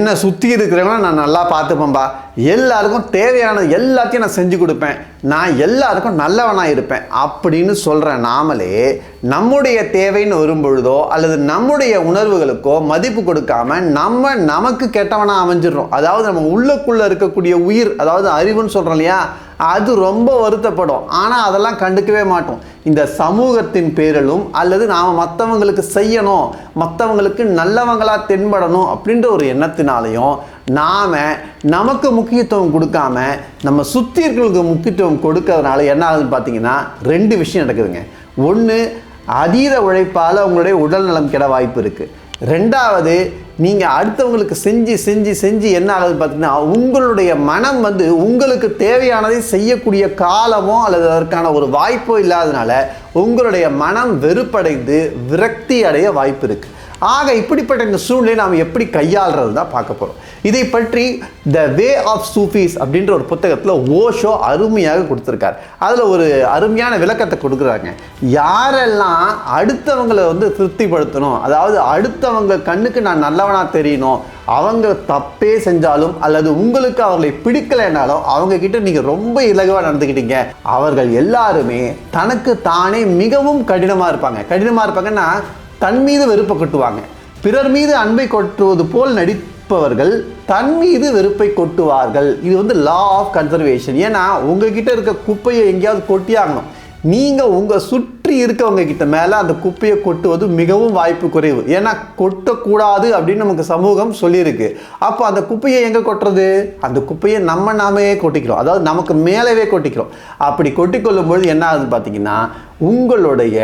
என்னை சுற்றி இருக்கிறவங்கள நான் நல்லா பார்த்துப்பேன்பா. எல்லாருக்கும் தேவையான எல்லாத்தையும் நான் செஞ்சு கொடுப்பேன். நான் எல்லாருக்கும் நல்லவனாக இருப்பேன் அப்படின்னு சொல்கிற நாமளே நம்முடைய தேவைன்னு வரும்பொழுதோ அல்லது நம்முடைய உணர்வுகளுக்கோ மதிப்பு கொடுக்காம நம்ம நமக்கு கெட்டவனாக அமைஞ்சிடுறோம். அதாவது நம்ம உள்ளுக்குள்ளே இருக்கக்கூடிய உயிர் அதாவது அறிவுன்னு சொல்கிறோம் இல்லையா? அது ரொம்ப வருத்தப்படும். ஆனால் அதெல்லாம் கண்டுக்கவே மாட்டோம். இந்த சமூகத்தின் பேரலும் அல்லது நாம் மற்றவங்களுக்கு செய்யணும் மற்றவங்களுக்கு நல்லவங்களாக தென்படணும் அப்படின்ற ஒரு எண்ணத்தினாலையும் நாம் நமக்கு முக்கியத்துவம் கொடுக்காம நம்ம சுற்றி இருக்கிறவங்களுக்கு முக்கியத்துவம் கொடுக்கறதுனால என்ன ஆகுதுன்னு பார்த்தீங்கன்னா ரெண்டு விஷயம் நடக்குதுங்க. ஒன்று அதீத உழைப்பால் அவங்களுடைய உடல் நலம் கெட வாய்ப்பு இருக்குது ரெண்டாவது நீங்கள் அடுத்தவங்களுக்கு செஞ்சு செஞ்சு செஞ்சு என்ன ஆகுது பார்த்தீங்கன்னா உங்களுடைய மனம் வந்து உங்களுக்கு தேவையானதை செய்யக்கூடிய காலமோ அல்லது அதற்கான ஒரு வாய்ப்போ இல்லாதனால உங்களுடைய மனம் வெறுப்படைந்து விரக்தி அடைய வாய்ப்பு இருக்குது ஆக இப்படிப்பட்ட இந்த சூழ்நிலையை நாம் எப்படி கையாளுறது தான் பார்க்க போகிறோம் இதை பற்றி த வே ஆஃப் சூஃபீஸ் அப்படின்ற ஒரு புத்தகத்தில் ஓஷோ அருமையாக கொடுத்துருக்கார். அதில் ஒரு அருமையான விளக்கத்தை கொடுக்குறாங்க. யாரெல்லாம் அடுத்தவங்களை வந்து திருப்திப்படுத்தணும் அதாவது அடுத்தவங்க கண்ணுக்கு நான் நல்லவனாக தெரியணும் அவங்க தப்பே செஞ்சாலும் அல்லது உங்களுக்கு அவர்களை பிடிக்கலைனாலும் அவங்க கிட்ட நீங்கள் ரொம்ப இலகுவாக நடந்துக்கிட்டீங்க. அவர்கள் எல்லாருமே தனக்கு தானே மிகவும் கடினமாக இருப்பாங்க. கடினமாக இருப்பாங்கன்னா தன் மீது வெறுப்பை கொட்டுவாங்க. பிறர் மீது அன்பை கொட்டுவது போல் நடிப்பவர்கள் தன் மீது வெறுப்பை கொட்டுவார்கள். இது வந்து லா ஆஃப் கன்சர்வேஷன் ஏன்னா உங்ககிட்ட இருக்க குப்பையை எங்கேயாவது கொட்டியாகணும். நீங்கள் உங்கள் சுற்று இருக்கவங்க கிட்ட மேலே அந்த குப்பையை கொட்டுவது மிகவும் வாய்ப்பு குறைவு. ஏன்னா கொட்டக்கூடாது அப்படின்னு நமக்கு சமூகம் சொல்லியிருக்கு. அப்போ அந்த குப்பையை எங்கே கொட்டுறது? அந்த குப்பையை நம்ம நாமே கொட்டிக்கிறோம். அதாவது நமக்கு மேலவே கொட்டிக்கிறோம். அப்படி கொட்டிக்கொள்ளும் பொழுது என்ன ஆகுதுன்னு பார்த்தீங்கன்னா உங்களுடைய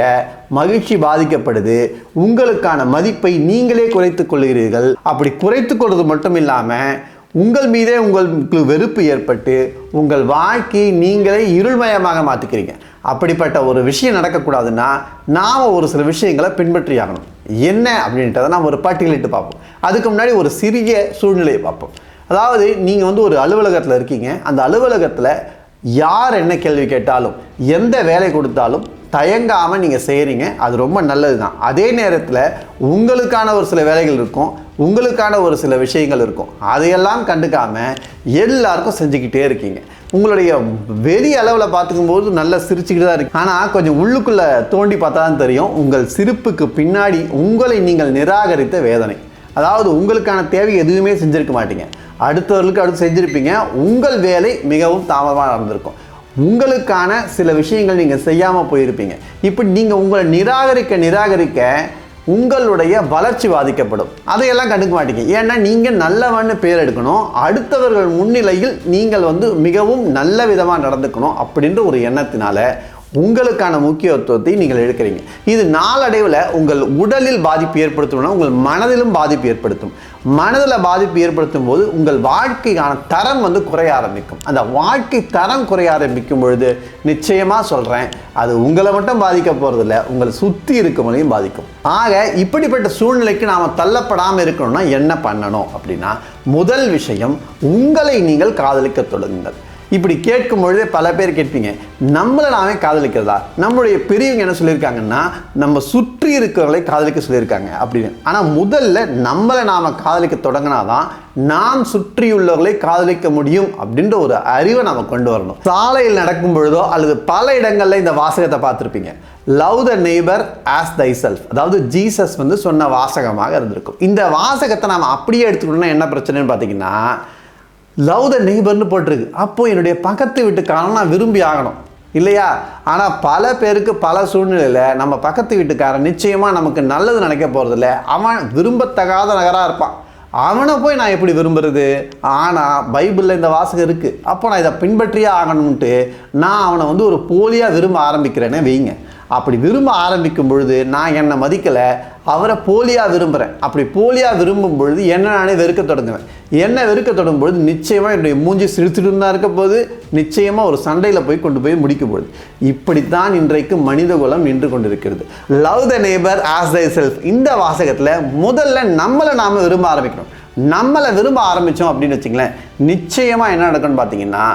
மகிழ்ச்சி பாதிக்கப்படுது. உங்களுக்கான மதிப்பை நீங்களே குறைத்து கொள்கிறீர்கள். அப்படி குறைத்து கொள்வது மட்டும் இல்லாமல் உங்கள் மீதே உங்களுக்கு வெறுப்பு ஏற்பட்டு உங்கள் வாழ்க்கையை நீங்களே இருள்மயமாக மாற்றிக்கிறீங்க அப்படிப்பட்ட ஒரு விஷயம் நடக்கக்கூடாதுன்னா நாம் ஒரு சில விஷயங்களை பின்பற்றி ஆகணும் என்ன அப்படின்றத நாம் ஒரு பட்டியலிட்டு பார்ப்போம். அதுக்கு முன்னாடி ஒரு சிறிய சூழ்நிலையை பார்ப்போம். அதாவது நீங்கள் வந்து ஒரு அலுவலகத்தில் இருக்கீங்க. அந்த அலுவலகத்தில் யார் என்ன கேள்வி கேட்டாலும் எந்த வேலை கொடுத்தாலும் தயங்காமல் நீங்கள் செய்கிறீங்க அது ரொம்ப நல்லது தான் அதே நேரத்தில் உங்களுக்கான ஒரு சில வேலைகள் இருக்கும். உங்களுக்கான ஒரு சில விஷயங்கள் இருக்கும். அதையெல்லாம் கண்டுக்காம எல்லாருக்கும் செஞ்சுக்கிட்டே இருக்கீங்க. உங்களுடைய வெளி அளவில் பார்த்துக்கும்போது நல்லா சிரிச்சுக்கிட்டு தான் இருக்கு. ஆனால் கொஞ்சம் உள்ளுக்குள்ளே தோண்டி பார்த்தா தான் தெரியும். உங்கள் சிரிப்புக்கு பின்னாடி உங்களை நீங்கள் நிராகரித்த வேதனை. அதாவது உங்களுக்கான தேவை எதுவுமே செஞ்சுருக்க மாட்டீங்க. அடுத்தவர்களுக்கு அடுத்து செஞ்சுருப்பீங்க. உங்கள் வேலை மிகவும் தாமதமாக நடந்திருக்கும். உங்களுக்கான சில விஷயங்கள் நீங்கள் செய்யாமல் போயிருப்பீங்க. இப்போ நீங்கள் உங்களை நிராகரிக்க நிராகரிக்க உங்களுடைய வளர்ச்சி பாதிக்கப்படும். அதையெல்லாம் கண்டுக்க மாட்டீங்க. ஏன்னா நீங்கள் நல்லவன்னு பேர் எடுக்கணும். அடுத்தவர்கள் முன்னிலையில் நீங்கள் வந்து மிகவும் நல்ல விதமாக நடந்துக்கணும் அப்படின்ற ஒரு எண்ணத்தினால உங்களுக்கான முக்கியத்துவத்தை நீங்கள் எடுக்கிறீங்க. இது நாளடைவில் உங்கள் உடலில் பாதிப்பு ஏற்படுத்தணும்னா உங்கள் மனதிலும் பாதிப்பு ஏற்படுத்தும். மனதில் பாதிப்பு ஏற்படுத்தும் போது உங்கள் வாழ்க்கைக்கான தரம் வந்து குறைய ஆரம்பிக்கும். அந்த வாழ்க்கை தரம் குறைய ஆரம்பிக்கும் பொழுது நிச்சயமாக சொல்கிறேன் அது உங்களை மட்டும் பாதிக்க போகிறதில்ல உங்களை சுற்றி இருக்கவங்களையும் பாதிக்கும். ஆக இப்படிப்பட்ட சூழ்நிலைக்கு நாம் தள்ளப்படாமல் இருக்கணும்னா என்ன பண்ணணும் அப்படின்னா முதல் விஷயம் உங்களை நீங்கள் காதலிக்க தொடங்குங்கள். இப்படி கேட்கும் பொழுதே பல பேர் கேட்பீங்க நம்மளை நாமே காதலிக்கிறதா? நம்மளுடைய பெரியவங்க என்ன சொல்லியிருக்காங்கன்னா நம்ம சுற்றி இருக்கிறவங்களை காதலிக்க சொல்லியிருக்காங்க அப்படின்னு. ஆனால் முதல்ல நம்மளை நாம் காதலிக்க தொடங்கினாதான் நாம் சுற்றியுள்ளவர்களை காதலிக்க முடியும் அப்படின்ற ஒரு அறிவை நாம் கொண்டு வரணும். சாலையில் நடக்கும் பொழுதோ அல்லது பல இடங்களில் இந்த வாசகத்தை பார்த்துருப்பீங்க. Love the neighbour as thyself அதாவது ஜீசஸ் வந்து சொன்ன வாசகமாக இருந்திருக்கும். இந்த வாசகத்தை நாம் அப்படியே எடுத்துக்கணும்னா என்ன பிரச்சனைன்னு பார்த்தீங்கன்னா லவ் த நெய்பர்னு போட்டிருக்கு. அப்போ என்னுடைய பக்கத்து வீட்டுக்காரன் நான் விரும்பி ஆகணும். இல்லையா? ஆனால் பல பேருக்கு பல சூழ்நிலையில் நம்ம பக்கத்து வீட்டுக்காரன் நிச்சயமாக நமக்கு நல்லது நினைக்க போகிறதில்ல அவன் விரும்பத்தகாத நகராக இருப்பான். அவனை போய் நான் எப்படி விரும்புறது? ஆனால் பைபிளில் இந்த வாசகம் இருக்குது அப்போ நான் இதை பின்பற்றியே ஆகணும்ன்ட்டு நான் அவனை வந்து ஒரு போலியாக விரும்ப ஆரம்பிக்கிறேனே வைங்க. அப்படி விரும்ப ஆரம்பிக்கும் பொழுது நான் என்னை மதிக்கலை. அவரை போலியாக விரும்புகிறேன் அப்படி போலியாக விரும்பும் பொழுது என்ன நானே வெறுக்க தொடங்குவேன். என்ன வெறுக்க தொடங்கும் பொழுது நிச்சயமாக என்னுடைய மூஞ்சி சிரித்துட்டு தான் இருக்க போது நிச்சயமாக ஒரு சண்டையில் போய் கொண்டு போய் முடிக்கும் பொழுது இப்படித்தான் இன்றைக்கு மனித குலம் நின்று கொண்டிருக்கிறது. Love the neighbour as thyself இந்த வாசகத்தில் முதல்ல நம்மளை நாம் விரும்ப ஆரம்பிக்கணும். நம்மளை விரும்ப ஆரம்பித்தோம் அப்படின்னு வச்சுங்களேன் நிச்சயமாக என்ன நடக்கும்னு பார்த்தீங்கன்னா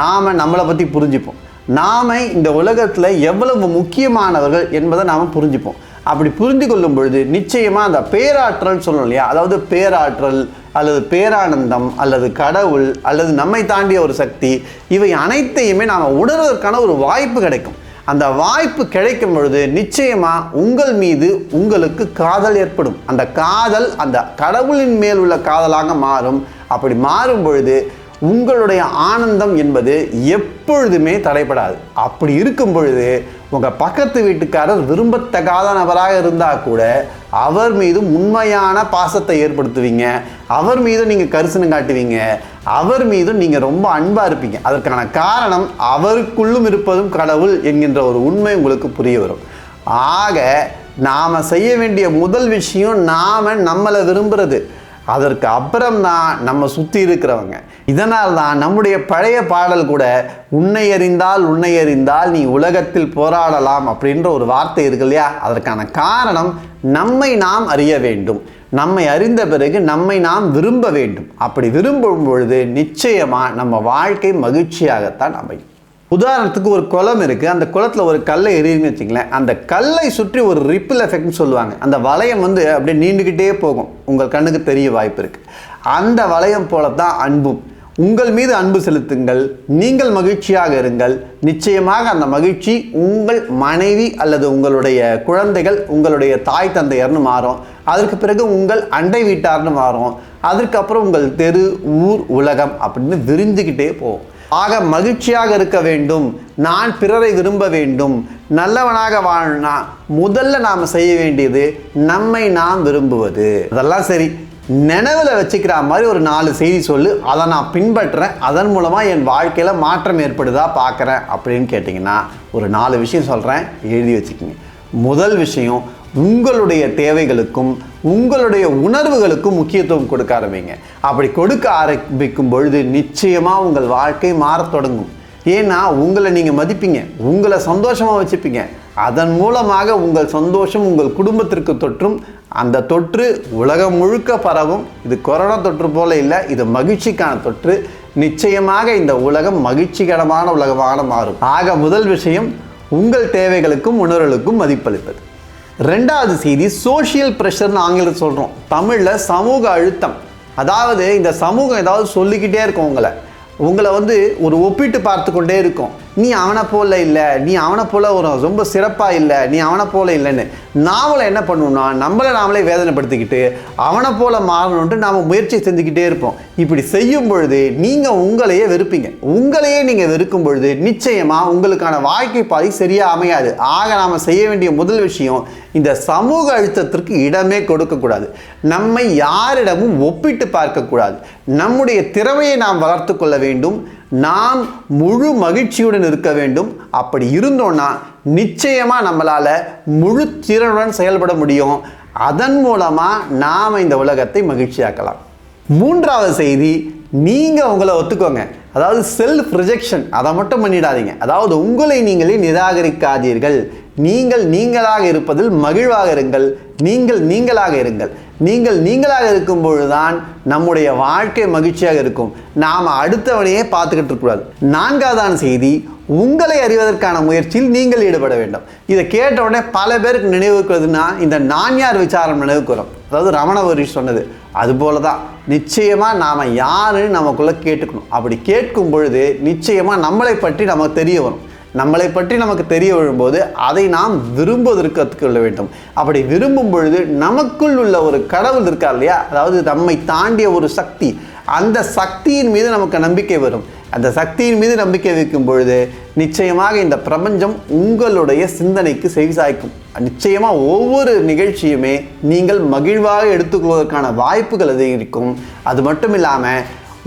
நாம் நம்மளை பற்றி புரிஞ்சுப்போம். நாம இந்த உலகத்தில் எவ்வளவு முக்கியமானவர்கள் என்பதை நாம் புரிஞ்சுப்போம். அப்படி புரிந்து கொள்ளும் பொழுது நிச்சயமாக அந்த பேராற்றல் சொல்லணும் இல்லையா? அதாவது பேராற்றல் அல்லது பேரானந்தம் அல்லது கடவுள் அல்லது நம்மை தாண்டிய ஒரு சக்தி இவை அனைத்தையுமே நாம் உணர்வதற்கான ஒரு வாய்ப்பு கிடைக்கும். அந்த வாய்ப்பு கிடைக்கும் பொழுது நிச்சயமாக உங்கள் மீது உங்களுக்கு காதல் ஏற்படும். அந்த காதல் அந்த கடவுளின் மேல் உள்ள காதலாக மாறும். அப்படி மாறும் பொழுது உங்களுடைய ஆனந்தம் என்பது எப்பொழுதுமே தடைபடாது. அப்படி இருக்கும் பொழுது உங்கள் பக்கத்து வீட்டுக்காரர் விரும்பத்தகாத நபராக இருந்தால் கூட அவர் மீது உண்மையான பாசத்தை ஏற்படுத்துவீங்க. அவர் மீது நீங்கள் கரிசனம் காட்டுவீங்க. அவர் மீதும் நீங்கள் ரொம்ப அன்பாக இருப்பீங்க. அதற்கான காரணம் அவருக்குள்ளும் இருப்பதும் கடவுள் என்கின்ற ஒரு உண்மை உங்களுக்கு புரிய வரும். ஆக நாம் செய்ய வேண்டிய முதல் விஷயம் நாம் நம்மளை விரும்புறது. அதற்கு அப்புறம் தான் நம்ம சுற்றி இருக்கிறவங்க. இதனால் தான் நம்முடைய பழைய பாடல் கூட உன்னை அறிந்தால் உன்னை அறிந்தால் நீ உலகத்தில் போராடலாம் அப்படின்ற ஒரு வார்த்தை இருக்கு இல்லையா? அதற்கான காரணம் நம்மை நாம் அறிய வேண்டும். நம்மை அறிந்த பிறகு நம்மை நாம் விரும்ப வேண்டும். அப்படி விரும்பும் பொழுது நிச்சயமாக நம்ம வாழ்க்கை மகிழ்ச்சியாகத்தான் அமையும். உதாரணத்துக்கு ஒரு குளம் இருக்குது அந்த குளத்தில் ஒரு கல்லை எரியுன்னு வச்சுங்களேன் அந்த கல்லை சுற்றி ஒரு ரிப்பிள் எஃபெக்ட்னு சொல்லுவாங்க. அந்த வளையம் வந்து அப்படியே நீண்டுக்கிட்டே போகும். உங்கள் கண்ணுக்கு தெரிய வாய்ப்பு இருக்குது அந்த வளையம் போல தான் அன்பும். உங்கள் மீது அன்பு செலுத்துங்கள். நீங்கள் மகிழ்ச்சியாக இருங்கள். நிச்சயமாக அந்த மகிழ்ச்சி உங்கள் மனைவி அல்லது உங்களுடைய குழந்தைகள் உங்களுடைய தாய் தந்தையர்னு மாறும். அதற்கு பிறகு உங்கள் அண்டை வீட்டார்னு மாறும். அதற்கப்புறம் உங்கள் தெரு ஊர் உலகம் அப்படின்னு விரிந்துக்கிட்டே போகும். ஆக மகிழ்ச்சியாக இருக்க வேண்டும். நான் பிறரை விரும்ப வேண்டும். நல்லவனாக வாழ்னா முதல்ல நாம் செய்ய வேண்டியது நம்மை நாம் விரும்புவது. அதெல்லாம் சரி. நினைவில் வச்சுக்கிற மாதிரி ஒரு நாலு செய்தி சொல்லு. அதை நான் பின்பற்றுறேன். அதன் மூலமாக என் வாழ்க்கையில் மாற்றம் ஏற்படுதா பார்க்குறேன் அப்படின்னு கேட்டிங்கன்னா ஒரு நாலு விஷயம் சொல்கிறேன் எழுதி வச்சுக்கோங்க. முதல் விஷயம் உங்களுடைய தேவைகளுக்கும் உங்களுடைய உணர்வுகளுக்கும் முக்கியத்துவம் கொடுக்க ஆரம்பிங்க. அப்படி கொடுக்க ஆரம்பிக்கும் பொழுது நிச்சயமாக உங்கள் வாழ்க்கை மாறத் தொடங்கும். ஏன்னா உங்களை நீங்கள் மதிப்பீங்க. உங்களை சந்தோஷமாக வச்சுப்பீங்க. அதன் மூலமாக உங்கள் சந்தோஷம் உங்கள் குடும்பத்திற்கு தொற்றும். அந்த தொற்று உலகம் முழுக்க பரவும். இது கொரோனா தொற்று போல இல்லை இது மகிழ்ச்சிக்கான தொற்று. நிச்சயமாக இந்த உலகம் மகிழ்ச்சிகரமான உலகமாக மாறும். ஆக முதல் விஷயம் உங்கள் தேவைகளுக்கும் உணர்வுகளுக்கும் மதிப்பளிப்பது. ரெண்டாவது செய்தி சோஷியல் ப்ரெஷர்னு ஆங்கிலத்தில் சொல்கிறோம் தமிழில் சமூக அழுத்தம். அதாவது இந்த சமூகம் ஏதாவது சொல்லிக்கிட்டே இருக்கும் உங்களை. உங்களை வந்து ஒரு ஒப்பிட்டு பார்த்து கொண்டே இருக்கும். நீ அவனை போல இல்லை நீ அவனை போல ஒரு ரொம்ப சிறப்பாக இல்லை நீ அவனை போல இல்லைன்னு நாமளை என்ன பண்ணுவோம்னா நம்மளை நாமளே வேதனைப்படுத்திக்கிட்டு அவனை போல மாறணுன்ட்டு நாம் முயற்சி செஞ்சுக்கிட்டே இருப்போம். இப்படி செய்யும் பொழுது நீங்கள் உங்களையே வெறுப்பீங்க. உங்களையே நீங்கள் வெறுக்கும் பொழுது நிச்சயமாக உங்களுக்கான வாழ்க்கை பாதை சரியாக அமையாது. ஆக நாம் செய்ய வேண்டிய முதல் விஷயம் இந்த சமூக அழுத்தத்திற்கு இடமே கொடுக்கக்கூடாது. நம்மை யாரிடமும் ஒப்பிட்டு பார்க்கக்கூடாது. நம்முடைய திறமையை நாம் வளர்த்து கொள்ள வேண்டும். நாம் முழு மகிழ்ச்சியுடன் இருக்க வேண்டும். அப்படி இருந்தோன்னா நிச்சயமாக நம்மளால் முழு திறனுடன் செயல்பட முடியும். அதன் மூலமாக நாம் இந்த உலகத்தை மகிழ்ச்சியாக்கலாம். மூன்றாவது செய்தி நீங்கள் உங்களை ஒத்துக்கோங்க. அதாவது செல்ஃப் ரிஜெக்ஷன் அதை மட்டும் பண்ணிடாதீங்க. அதாவது உங்களை நீங்களே நிராகரிக்காதீர்கள். நீங்கள் நீங்களாக இருப்பதில் மகிழ்வாக இருங்கள். நீங்கள் நீங்களாக இருங்கள். நீங்கள் நீங்களாக இருக்கும் பொழுதுதான் நம்முடைய வாழ்க்கை மகிழ்ச்சியாக இருக்கும். நாம் அடுத்தவனையே பார்த்துக்கிட்டு இருக்கக்கூடாது. நான்காவதான செய்தி உங்களை அறிவதற்கான முயற்சியில் நீங்கள் ஈடுபட வேண்டும். இதை கேட்ட உடனே பல பேருக்கு நினைவுக்குறதுன்னா இந்த நான் யார் விசாரம் நினைவுக்கு வரும். அதாவது ரமண மகரிஷி சொன்னது அதுபோல தான் நிச்சயமாக நாம் யாருன்னு நமக்குள்ளே கேட்டுக்கணும். அப்படி கேட்கும் பொழுது நிச்சயமாக நம்மளை பற்றி நமக்கு தெரிய வரும். நம்மளை பற்றி நமக்கு தெரிய வரும்போது அதை நாம் விரும்புவதற்கு கற்றுக்கொள்ள வேண்டும். அப்படி விரும்பும் பொழுது நமக்குள் உள்ள ஒரு கடவுள் இருக்கா இல்லையா? அதாவது நம்மை தாண்டிய ஒரு சக்தி. அந்த சக்தியின் மீது நமக்கு நம்பிக்கை வரும். அந்த சக்தியின் மீது நம்பிக்கை வைக்கும் பொழுது நிச்சயமாக இந்த பிரபஞ்சம் உங்களுடைய சிந்தனைக்கு செவிசாய்க்கும் நிச்சயமாக ஒவ்வொரு நிகழ்ச்சியுமே நீங்கள் மகிழ்வாக எடுத்துக்கொள்வதற்கான வாய்ப்புகள் அதிகரிக்கும். அது மட்டும் இல்லாமல்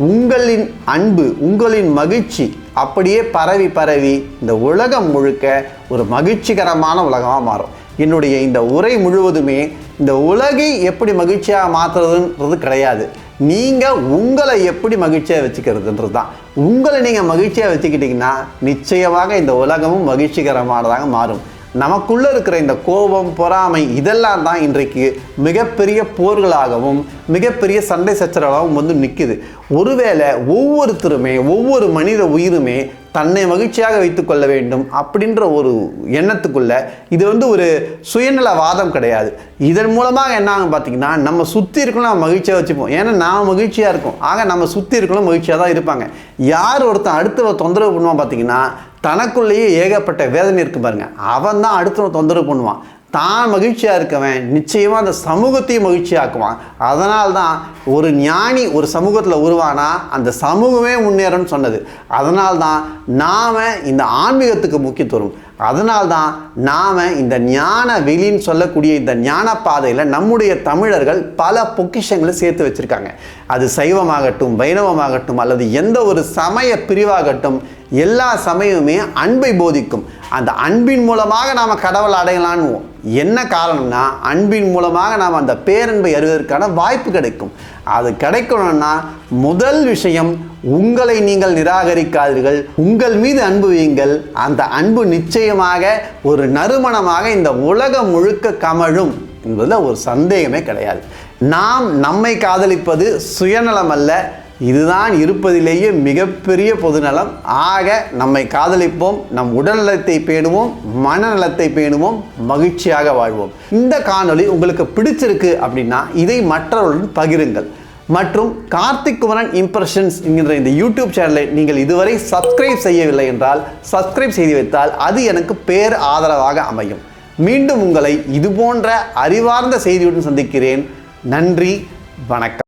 உங்களின் அன்பு உங்களின் மகிழ்ச்சி அப்படியே பரவி பரவி இந்த உலகம் முழுக்க ஒரு மகிழ்ச்சிகரமான உலகமாக மாறும். என்னுடைய இந்த உரை முழுவதுமே இந்த உலகை எப்படி மகிழ்ச்சியாக மாற்றுறதுன்றது கிடையாது. நீங்கள் உங்களை எப்படி மகிழ்ச்சியாக வச்சுக்கிறதுன்றது தான் உங்களை நீங்கள் மகிழ்ச்சியாக வச்சுக்கிட்டிங்கன்னா நிச்சயமாக இந்த உலகமும் மகிழ்ச்சிகரமானதாக மாறும். நமக்குள்ளே இருக்கிற இந்த கோபம் பொறாமை இதெல்லாம் தான் இன்றைக்கு மிகப்பெரிய போர்களாகவும் மிகப்பெரிய சண்டை சச்சரவாகவும் வந்து நிற்குது ஒருவேளை ஒவ்வொருத்தருமே ஒவ்வொரு மனித உயிருமே தன்னை மகிழ்ச்சியாக வைத்துக்கொள்ள வேண்டும் அப்படின்ற ஒரு எண்ணத்துக்குள்ள இது வந்து ஒரு சுயநலவாதம் கிடையாது. இதன் மூலமாக என்ன ஆகும் பார்த்தீங்கன்னா நம்ம சுற்றி இருக்கணும் நம்ம மகிழ்ச்சியாக வச்சுப்போம். ஏன்னா நாம் மகிழ்ச்சியாக இருக்கும். ஆக நம்ம சுற்றி இருக்கணும் மகிழ்ச்சியாக தான் இருப்பாங்க. யார் ஒருத்தன் அடுத்தவ தொந்தரவு பண்ணுவான் பார்த்தீங்கன்னா தனக்குள்ளேயே ஏகப்பட்ட வேதனை இருக்கு பாருங்க. அவன் தான் அடுத்தவன் தொந்தரவு பண்ணுவான். தான் மகிழ்ச்சியாக இருக்கவன் நிச்சயமாக அந்த சமூகத்தையும் மகிழ்ச்சியாக்குவான். அதனால் தான் ஒரு ஞானி ஒரு சமூகத்தில் உருவானா அந்த சமூகமே முன்னேறும்னு சொன்னது. அதனால் தான் நாம் இந்த ஆன்மீகத்துக்கு முக்கியத்துவம். அதனால்தான் நாம் இந்த ஞான வெளின்னு சொல்லக்கூடிய இந்த ஞான பாதையில் நம்முடைய தமிழர்கள் பல பொக்கிஷங்களை சேர்த்து வச்சுருக்காங்க. அது சைவமாகட்டும் வைணவமாகட்டும் அல்லது எந்த ஒரு சமய பிரிவாகட்டும் எல்லா சமயமுமே அன்பை போதிக்கும். அந்த அன்பின் மூலமாக நாம் கடவுள் அடையலான்னு என்ன காரணம்னா அன்பின் மூலமாக நாம் அந்த பேரன்பை அறிவதற்கான வாய்ப்பு கிடைக்கும். அது கிடைக்கணும்னா முதல் விஷயம் உங்களை நீங்கள் நிராகரிக்காதீர்கள். உங்கள் மீது அன்பு வையுங்கள். அந்த அன்பு நிச்சயமாக ஒரு நறுமணமாக இந்த உலகம் முழுக்க கமழும் என்பதில் ஒரு சந்தேகமே கிடையாது. நாம் நம்மை காதலிப்பது சுயநலம் அல்ல. இதுதான் இருப்பதிலேயே மிகப்பெரிய பொதுநலம். ஆக நம்மை காதலிப்போம் நம் உடல்நலத்தை பேணுவோம் மனநலத்தை பேணுவோம் மகிழ்ச்சியாக வாழ்வோம். இந்த காணொளி உங்களுக்கு பிடிச்சிருக்கு அப்படின்னா இதை மற்றவர்களுடன் பகிருங்கள். மற்றும் கார்த்திக் குமரன் இம்ப்ரெஷன்ஸ் என்கின்ற இந்த யூடியூப் சேனலை நீங்கள் இதுவரை சப்ஸ்கிரைப் செய்யவில்லை என்றால் சப்ஸ்கிரைப் செய்து வைத்தால் அது எனக்கு பேர் ஆதரவாக அமையும். மீண்டும் உங்களை இதுபோன்ற அறிவார்ந்த செய்தியுடன் சந்திக்கிறேன். நன்றி வணக்கம்.